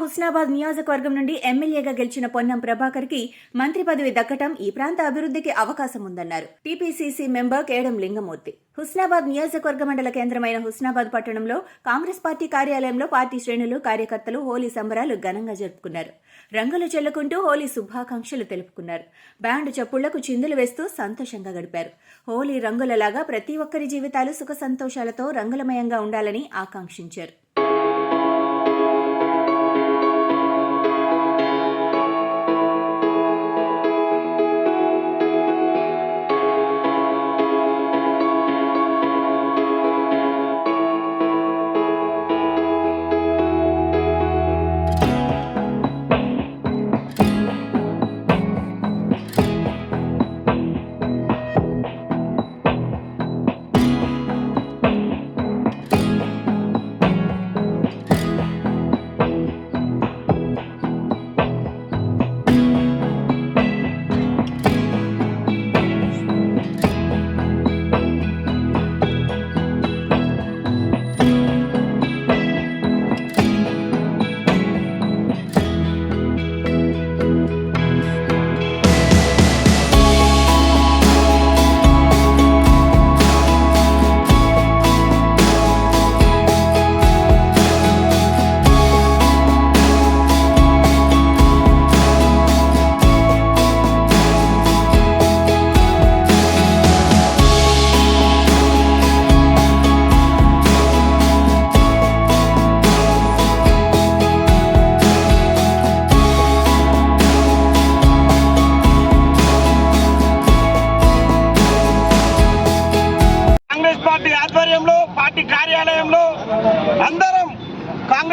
హుస్నాబాద్ నియోజకవర్గం నుండి ఎమ్మెల్యేగా గెలిచిన పొన్నం ప్రభాకర్కి మంత్రి పదవి దక్కటం ఈ ప్రాంత అభివృద్ధికి అవకాశం ఉందన్నారు టీపీసీసీ మెంబర్ కేడం లింగమూర్తి. హుస్నాబాద్ నియోజకవర్గ మండల కేంద్రమైన హుస్నాబాద్ పట్టణంలో కాంగ్రెస్ పార్టీ కార్యాలయంలో పార్టీ శ్రేణులు కార్యకర్తలు హోలీ సంబరాలు ఘనంగా జరుపుకున్నారు. రంగులు చెల్లుకుంటూ హోలీ శుభాకాంక్షలు తెలుపుకున్నారు. బ్యాండ్ చప్పుళ్ళకు చిందులు వేస్తూ సంతోషంగా గడిపారు. హోలీ రంగులలాగా ప్రతి ఒక్కరి జీవితాలు సుఖ సంతోషాలతో రంగులమయంగా ఉండాలని ఆకాంక్షించారు.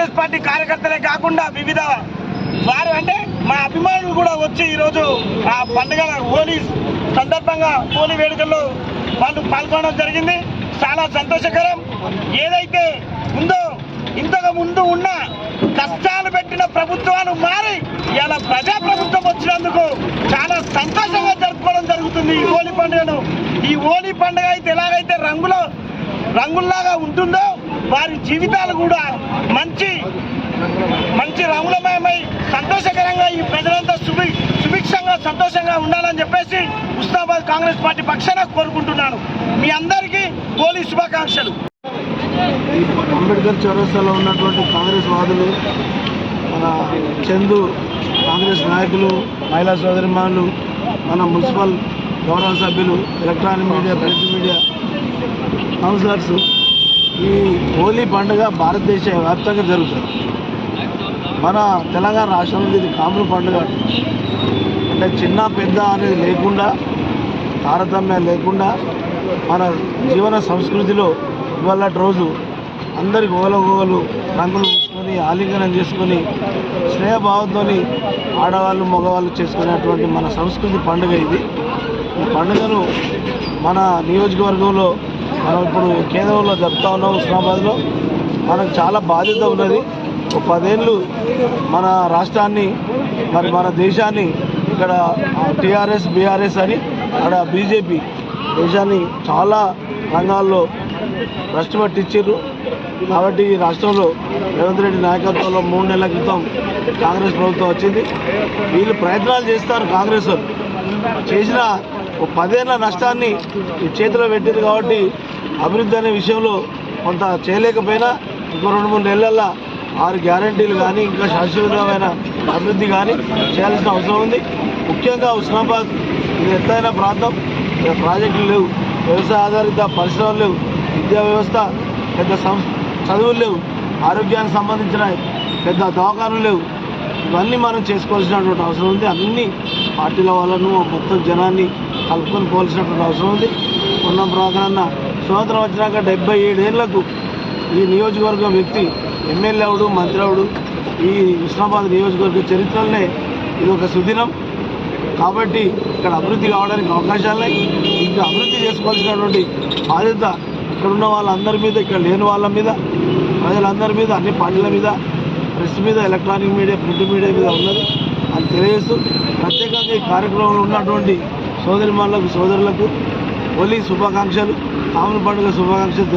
కాంగ్రెస్ పార్టీ కార్యకర్తలే కాకుండా వివిధ వారు అంటే మా అభిమానులు కూడా వచ్చి ఈరోజు ఆ పండుగ హోలీ సందర్భంగా హోలీ వేడుకల్లో వాళ్ళు పాల్గొనడం జరిగింది. చాలా సంతోషకరం. ఏదైతే ఉందో ఇంతకు ముందు ఉన్న కష్టాలు పెట్టిన ప్రభుత్వాలు మారి ఇలా ప్రజా ప్రభుత్వం వచ్చినందుకు చాలా సంతోషంగా జరుపుకోవడం జరుగుతుంది ఈ హోలీ పండుగను. ఈ హోలీ పండుగ అయితే ఎలాగైతే రంగులో రంగుల్లాగా ఉంటుందో వారి జీవితాలు కూడా మంచి మంచి రంగులమయమై సంతోషకరంగా ఈ ప్రజలంతా సుభి సుభిక్షంగా సంతోషంగా ఉండాలని చెప్పేసి ఉస్మాబాద్ కాంగ్రెస్ పార్టీ పక్షాన కోరుకుంటున్నాను. మీ అందరికీ హోలీ శుభాకాంక్షలు. అంబేద్కర్ చౌరస్తాలో ఉన్నటువంటి కాంగ్రెస్ వాదులు మన చందు కాంగ్రెస్ నాయకులు మహిళా సోదరిమానులు మన మున్సిపల్ గౌరవ సభ్యులు electronic media print media councillors ఈ హోలీ పండుగ భారతదేశ వ్యాప్తంగా జరుగుతుంది. మన తెలంగాణ రాష్ట్రంలో ఇది కామన్ పండుగ. అంటే చిన్న పెద్ద అనేది లేకుండా తారతమ్యం లేకుండా మన జీవన సంస్కృతిలో ఇవాళ రోజు అందరికి ఓలగోలు రంగులు పూసుకొని ఆలింగనం చేసుకొని స్నేహభావంతో ఆడవాళ్ళు మగవాళ్ళు చేసుకునేటువంటి మన సంస్కృతి పండుగ ఇది. ఈ పండుగను మన నియోజకవర్గంలో మనం ఇప్పుడు కేంద్రంలో చెప్తా ఉన్నాం ఉస్మాబాద్లో మనకు చాలా బాధ్యత ఉన్నది. ఒక పదేళ్ళు మన రాష్ట్రాన్ని మరి మన దేశాన్ని ఇక్కడ టీఆర్ఎస్ బీఆర్ఎస్ అని అక్కడ బీజేపీ దేశాన్ని చాలా రంగాల్లో భ్రష్టు పట్టించారు కాబట్టి ఈ రాష్ట్రంలో రేవంత్ రెడ్డి నాయకత్వంలో మూడు నెలల క్రితం కాంగ్రెస్ ప్రభుత్వం వచ్చింది. వీళ్ళు ప్రయత్నాలు చేస్తారు కాంగ్రెస్ చేసిన ఒక పదేళ్ళ నష్టాన్ని చేతిలో పెట్టింది కాబట్టి అభివృద్ధి అనే విషయంలో కొంత చేయలేకపోయినా ఇంకో రెండు మూడు నెలల్లో ఆరు గ్యారంటీలు కానీ ఇంకా శాశ్వతమైన అభివృద్ధి కానీ చేయాల్సిన అవసరం ఉంది. ముఖ్యంగా ఉస్మాబాద్ ఇది ఎత్తైన ప్రాంతం. ఇక్కడ ప్రాజెక్టులు లేవు. వ్యవసాయ ఆధారిత పరిశ్రమలు లేవు. విద్యా వ్యవస్థ పెద్ద చదువులు లేవు. ఆరోగ్యానికి సంబంధించిన పెద్ద దవాఖానులు లేవు. ఇవన్నీ మనం చేసుకోవాల్సినటువంటి అవసరం ఉంది. అన్ని పార్టీల వాళ్ళను మొత్తం జనాన్ని కలుపుకొని పోవాల్సినటువంటి అవసరం ఉంది. ఉన్న ప్రాంతాన్న స్వాతంత్రం వచ్చినాక డెబ్బై ఏడేళ్ళకు ఈ నియోజకవర్గం వ్యక్తి ఎమ్మెల్యే అవడు మంత్రి అవడు ఈ ఉస్మాబాద్ నియోజకవర్గ చరిత్రలోనే ఇది ఒక సుదినం. కాబట్టి ఇక్కడ అభివృద్ధి కావడానికి అవకాశాలున్నాయి ఇంకా అభివృద్ధి చేసుకోవాల్సినటువంటి బాధ్యత ఇక్కడ ఉన్న వాళ్ళందరి మీద ఇక్కడ లేని వాళ్ళ మీద ప్రజలందరి మీద అన్ని పార్టీల మీద ప్రెస్ మీద ఎలక్ట్రానిక్ మీడియా ప్రింట్ మీడియా మీద ఉన్నది. అని తెలియజేస్తూ ప్రత్యేకంగా ఈ కార్యక్రమంలో ఉన్నటువంటి సోదరిమణులకు సోదరులకు హోలీ శుభాకాంక్షలు. కామన్ పండుగ శుభాకాంక్షలు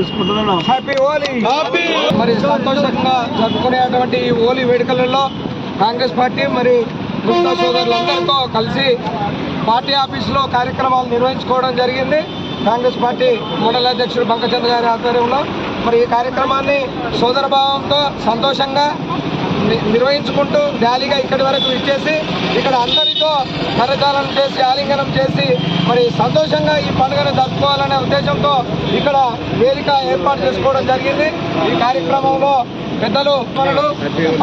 తీసుకుంటున్నాను. హ్యాపీ హోలీ మరి సంతోషంగా జరుపుకునేటువంటి ఈ హోలీ వేడుకలలో కాంగ్రెస్ పార్టీ మరి ముస్తా సోదరులందరితో కలిసి పార్టీ ఆఫీసులో కార్యక్రమాలు నిర్వహించుకోవడం జరిగింది. కాంగ్రెస్ పార్టీ మండల అధ్యక్షుడు బంకచంద్ర గారి ఆధ్వర్యంలో. మరి ఈ కార్యక్రమాన్ని సోదరభావంతో సంతోషంగా నిర్వహించుకుంటూ ర్యాలీగా ఇక్కడి వరకు ఇచ్చేసి ఇక్కడ అందరితో కరచాలనం చేసి ఆలింగనం చేసి మరి సంతోషంగా ఈ పండుగను జరుపుకోవాలనే ఉద్దేశంతో ఇక్కడ వేదిక ఏర్పాటు చేసుకోవడం జరిగింది. ఈ కార్యక్రమంలో పెద్దలు మనలు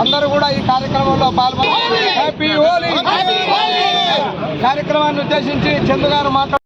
అందరూ కూడా ఈ కార్యక్రమంలో పాల్గొన్నారు. కార్యక్రమాన్ని ఉద్దేశించి చందు గారు మాట్లాడు